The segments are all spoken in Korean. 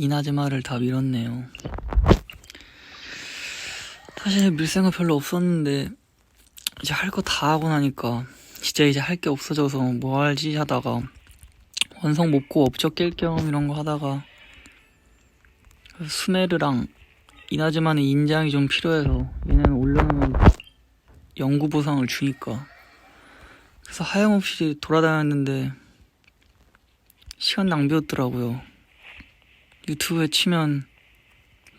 이나즈마를 다 밀었네요. 사실 밀 생각 별로 없었는데 이제 할 거 다 하고 나니까 진짜 이제 할 게 없어져서 뭐 할지 하다가 원성 못고 업적 깰 겸 이런 거 하다가 수메르랑 이나즈마는 인장이 좀 필요해서 얘네는 올려놓으면 연구 보상을 주니까 그래서 하염없이 돌아다녔는데 시간 낭비였더라고요. 유튜브에 치면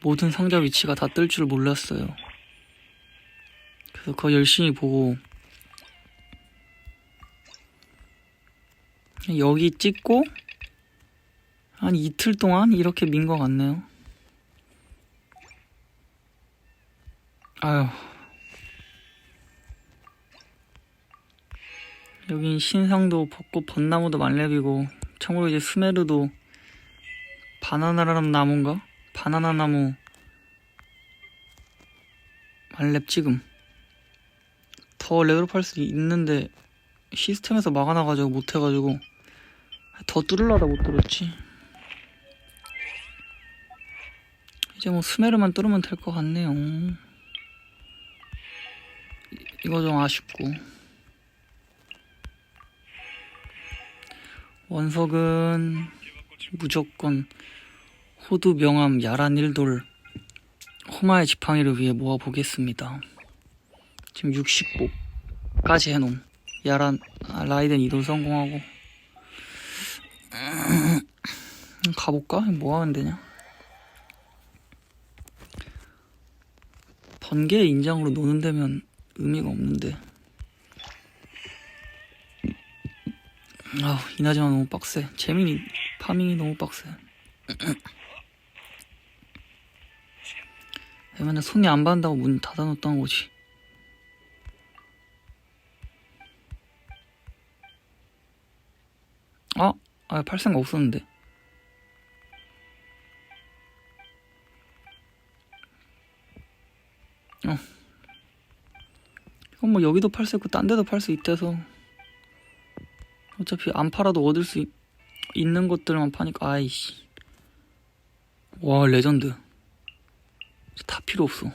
모든 상자 위치가 다 뜰 줄 몰랐어요. 그래서 그거 열심히 보고 여기 찍고 한 이틀 동안 이렇게 민 것 같네요. 아유. 여긴 신상도 벚꽃 벚나무도 만렙이고 참고로 이제 스메르도 바나나 나무인가? 바나나 나무. 만렙 지금 더 레벨업 할수 있는데 시스템에서 막아놔가지고 못해가지고 더 뚫으려다 못 뚫었지. 이제 뭐 스메르만 뚫으면 될 것 같네요. 이- 이거 좀 아쉽고. 원석은 무조건 호두 명함 야란 일돌 호마의 지팡이를 위해 모아보겠습니다. 지금 60복까지 해놓은 야란 아, 라이덴 이돌 성공하고 음, 가볼까? 뭐 하면 되냐? 번개 인장으로 노는 데면 의미가 없는데 아 이나지만 너무 빡세 재민이 파밍이 너무 빡세 맨날 손이 안 받는다고 문 닫아놓았던 거지. 아? 아, 팔 생각 없었는데. 어. 이건 뭐 여기도 팔 수 있고 딴 데도 팔 수 있대서 어차피 안 팔아도 얻을 수 있, 있는 것들만 파니까 아이씨. 와 레전드. 다 필요 없어